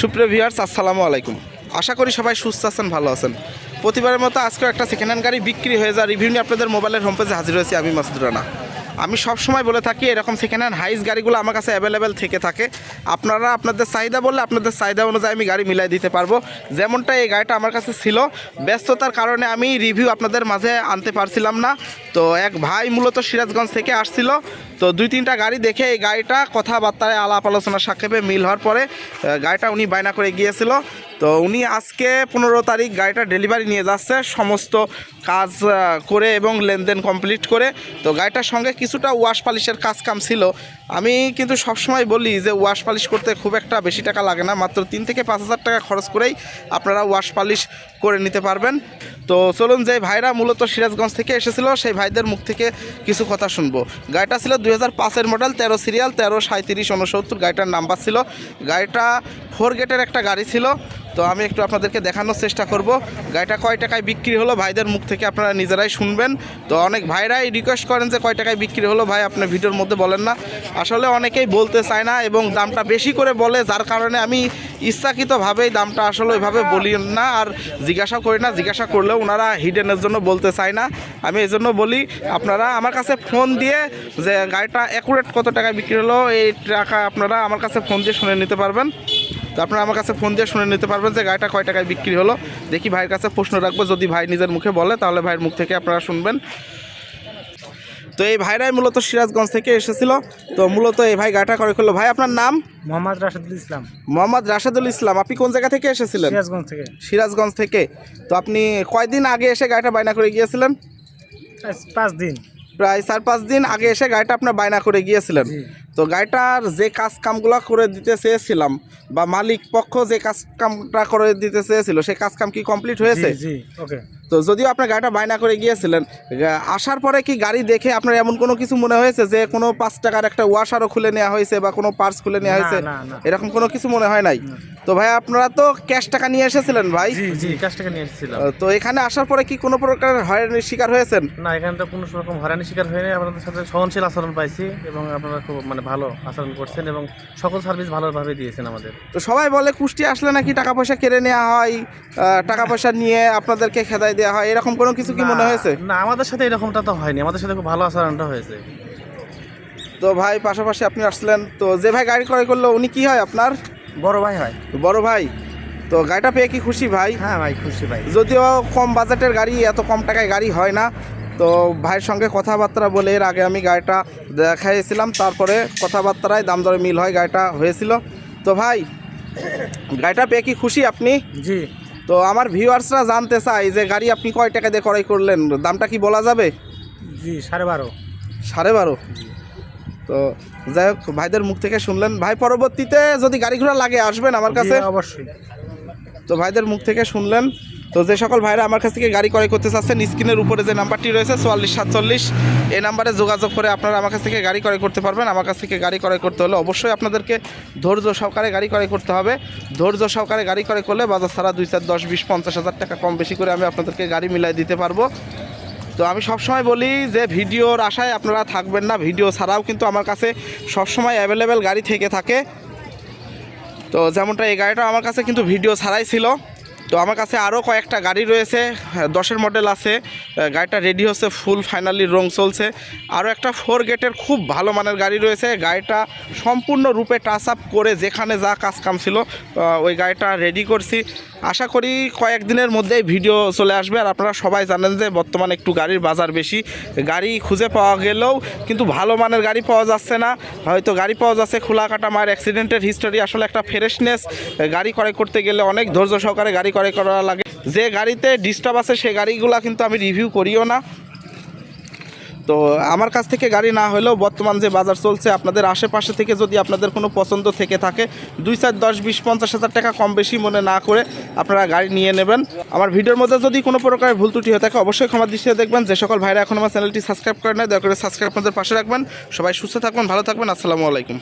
সুপ্রিয় ভিউয়ার্স, আসসালামু আলাইকুম। আশা করি সবাই সুস্থ আছেন, ভালো আছেন। প্রতিবারের মতো আজকেও একটা সেকেন্ড হ্যান্ড গাড়ি বিক্রি হয়ে যাওয়ার রিভিউ নিয়ে আপনাদের মোবাইলের হোম পেজে হাজির হয়েছি আমি মাসুদ রানা। আমি সব সময় বলে থাকি, এরকম সেকেন্ড হ্যান্ড হাইস গাড়িগুলো আমার কাছে অ্যাভেলেবেল থেকে থাকে। আপনারা আপনাদের চাহিদা বললে আপনাদের চাহিদা অনুযায়ী আমি গাড়ি মিলাই দিতে পারব। যেমনটা এই গাড়িটা আমার কাছে ছিল, ব্যস্ততার কারণে আমি রিভিউ আপনাদের মাঝে আনতে পারছিলাম না। তো এক ভাই মূলত সিরাজগঞ্জ থেকে আসছিল, তো দুই তিনটা গাড়ি দেখে এই গাড়িটা কথাবার্তায় আলাপ আলোচনা সাক্ষেপে মিল হওয়ার পরে গাড়িটা উনি বায়না করে গিয়েছিল। তো উনি আজকে পনেরো তারিখ গাড়িটা ডেলিভারি নিয়ে যাচ্ছে, সমস্ত কাজ করে এবং লেনদেন কমপ্লিট করে। তো গাড়িটার সঙ্গে কিছুটা ওয়াশ পালিশের কাজ কাম ছিল। আমি কিন্তু সবসময় বলি যে ওয়াশ পালিশ করতে খুব একটা বেশি টাকা লাগে না, মাত্র তিন থেকে পাঁচ হাজার টাকা খরচ করেই আপনারা ওয়াশ পালিশ করে নিতে পারবেন। তো চলুন যে ভাইরা মূলত সিরাজগঞ্জ থেকে এসেছিল, সেই ভাইদের মুখ থেকে কিছু কথা শুনব। গাড়িটা ছিল দুই হাজার পাঁচের মডেল তেরো সিরিয়াল তেরো সাঁত্রিশ উনসত্তর গাড়িটার নাম্বার ছিল, গাড়িটা ফোর গেটের একটা গাড়ি ছিল। তো আমি একটু আপনাদেরকে দেখানোর চেষ্টা করব। গাড়িটা কয় টাকায় বিক্রি হলো ভাইদের মুখ থেকে আপনারা নিজেরাই শুনবেন। তো অনেক ভাইরাই রিকোয়েস্ট করেন যে কয় টাকায় বিক্রি হলো, ভাই আপনি ভিডিওর মধ্যে বলেন না। আসলে অনেকেই বলতে চায় না এবং দামটা বেশি করে বলে, যার কারণে আমি ইচ্ছাকৃতভাবেই দামটা আসলে ওইভাবে বলি না আর জিজ্ঞাসা করি না। জিজ্ঞাসা করলেও ওনারা হিডেনের জন্য বলতে চায় না। আমি এই জন্য বলি, আপনারা আমার কাছে ফোন দিয়ে যে গাড়িটা অ্যাকুরেট কত টাকায় বিক্রি হলো, এই টাকা আপনারা আমার কাছে ফোন দিয়ে শুনে নিতে পারবেন। তো আপনারা আমার কাছে ফোন দিয়ে শুনে নিতে পারবেন যে গাড়িটা কয় টাকায় বিক্রি হলো। দেখি ভাইয়ের কাছে প্রশ্ন রাখব, যদি ভাই নিজের মুখে বলে, তাহলে ভাইয়ের মুখ থেকে আপনারা শুনবেন। তো এই ভাইরাই মূলত সিরাজগঞ্জ থেকে এসেছিল। তো মূলত এই ভাই গাড়িটা করে করল। ভাই আপনার নাম? মোহাম্মদ রাশেদুল ইসলাম। মোহাম্মদ রাশেদুল ইসলাম আপনি কোন জায়গা থেকে এসেছিলেন? সিরাজগঞ্জ থেকে। সিরাজগঞ্জ থেকে। তো আপনি কয়দিন আগে এসে গাড়িটা বায়না করে গিয়েছিলেন? পাঁচ দিন। প্রায় চার পাঁচ দিন আগে এসে গাড়িটা আপনার বায়না করে গিয়েছিলেন। তো গাড়িটার যে কাজ কামগুলো করে দিতে চেয়েছিলাম বা মালিক পক্ষ যে কাজ কামটা করে দিতে চেয়েছিল সেই কাজ কাম কি কমপ্লিট হয়েছে? ওকে। তো যদিও আপনার গাড়িটা বায়না করে গিয়েছিলেন আসার পরে কি গাড়ি দেখে আপনার এমন কোনো কিছু মনে হয়েছে যে কোনো পাঁচ টাকার একটা ওয়াশারও খুলে নেওয়া হয়েছে বা কোনো পার্স খুলে নেওয়া হয়েছে। এরকম কোনো কিছু মনে হয় নাই? তো ভাই আপনারা তো ক্যাশ টাকা নিয়ে এসেছিলেন ভাই? জি জি কাছ থেকে নিয়ে এসেছিলাম। তো এখানে আসার পরে কি কোনো প্রকার হয়রানির শিকার হয়েছেন? না এখানে তো কোনো রকম হয়রানি শিকার হয়নি। আপনাদের সাথে সহনশীল আচরণ পাইছি এবং আপনারা খুব মানে ভালো আচরণ করছেন এবং সকল সার্ভিস ভালোভাবে দিয়েছেন আমাদের। তো সবাই বলে কুষ্টি আসলে নাকি টাকা পয়সা কেড়ে নেওয়া হয় টাকা পয়সা নিয়ে আপনাদেরকে খেদাই দেওয়া হয়? এরকম কোনো কিছু কি মনে হয়েছে? না আমাদের সাথে এরকমটা তো হয়নি। আমাদের সাথে খুব ভালো আচরণটা হয়েছে। তো ভাই পাশাপাশি আপনি আসলেন। তো যে ভাই গাড়ি ক্রয় করল উনি কি হয় আপনার? বড় ভাই হয়। বড় ভাই। তো গাড়িটা পেয়ে কি খুশি ভাই? হ্যাঁ ভাই খুশি ভাই। যদিও কম বাজেটের গাড়ি এত কম টাকায় গাড়ি হয় না। তো ভাইয়ের সঙ্গে কথাবার্তা বলে এর আগে আমি গাড়িটা দেখাইছিলাম। তারপরে কথাবার্তায় দাম দরে মিল হয় গাড়িটা হয়েছিল। তো ভাই গাড়িটা পেয়ে কি খুশি আপনি? জি। তো আমার ভিউয়ার্সরা জানতে চাই যে গাড়ি আপনি কয় টাকা দিয়ে ক্রয় করলেন? দামটা কি বলা যাবে? জি সাড়ে বারো। সাড়ে বারো? তো যাই হোক ভাইদের মুখ থেকে শুনলেন। ভাই পরবর্তীতে যদি গাড়ি ঘোড়া লাগে আসবেন আমার কাছে। অবশ্যই। তো ভাইদের মুখ থেকে শুনলেন। তো যে সকল ভাইরা আমার কাছ থেকে গাড়ি ক্রয় করতে চাচ্ছেন, স্ক্রিনের উপরে যে নাম্বারটি রয়েছে, চুয়াল্লিশ সাতচল্লিশ, এই নাম্বারে যোগাযোগ করে আপনারা আমার কাছ থেকে গাড়ি ক্রয় করতে পারবেন। আমার কাছ থেকে গাড়ি ক্রয় করতে হলে অবশ্যই আপনাদেরকে ধৈর্য সহকারে গাড়ি ক্রয় করতে হবে। ধৈর্য সহকারে গাড়ি ক্রয় করলে বাজার ছাড়া দুই চার দশ বিশ পঞ্চাশ হাজার টাকা কম বেশি করে আমি আপনাদেরকে গাড়ি মিলাই দিতে পারব। তো আমি সবসময় বলি যে ভিডিওর আশায় আপনারা থাকবেন না। ভিডিও ছাড়াও কিন্তু আমার কাছে সবসময় অ্যাভেলেবেল গাড়ি থেকে থাকে। তো যেমনটা এই গাড়িটা আমার কাছে কিন্তু ভিডিও ছাড়াই ছিল। তো আমার কাছে আরও কয়েকটা গাড়ি রয়েছে, দশের মডেল আছে। গাড়িটা রেডি হচ্ছে ফুল ফাইনালি রং চলছে। আরও একটা ফোর গেটের খুব ভালো মানের গাড়ি রয়েছে। গাড়িটা সম্পূর্ণরূপে টাচ আপ করে যেখানে যা কাজ কাম ছিল ওই গাড়িটা রেডি করছি। আশা করি কয়েকদিনের মধ্যেই ভিডিও চলে আসবে আর আপনারা সবাই জানেন যে বর্তমানে একটু গাড়ির বাজার বেশি। গাড়ি খুঁজে পাওয়া গেলেও কিন্তু ভালো মানের গাড়ি পাওয়া যাচ্ছে না। হয়তো গাড়ি পাওয়া যাচ্ছে খোলা কাটা মায়ের অ্যাক্সিডেন্টের হিস্টোরি আসলে একটা ফ্রেশনেস গাড়ি ক্রয় করতে গেলে অনেক ধৈর্য সহকারে গাড়ি ক্রয় করা লাগে। যে গাড়িতে ডিস্টার্ব আছে সে গাড়িগুলো কিন্তু আমি রিভিউ করিও না। তো আমার কাছ থেকে গাড়ি না হলেও বর্তমান যে বাজার চলছে, আপনাদের আশেপাশে থেকে যদি আপনাদের কোনো পছন্দ থেকে থাকে, দুই চার দশ বিশ পঞ্চাশ হাজার টাকা কম বেশি মনে না করে আপনারা গাড়ি নিয়ে নেবেন। আমার ভিডিওর মধ্যে যদি কোনো প্রকার ভুল ত্রুটি হয়ে থাকে, অবশ্যই ক্ষমা দৃষ্টিতে দেখবেন। যে সকল ভাইরা এখন আমার চ্যানেলটি সাবস্ক্রাইব করে নেয়, দয়া করে সাবস্ক্রাইব আপনাদের পাশে রাখবেন। সবাই সুস্থ থাকবেন, ভালো থাকবেন। আসসালামু আলাইকুম।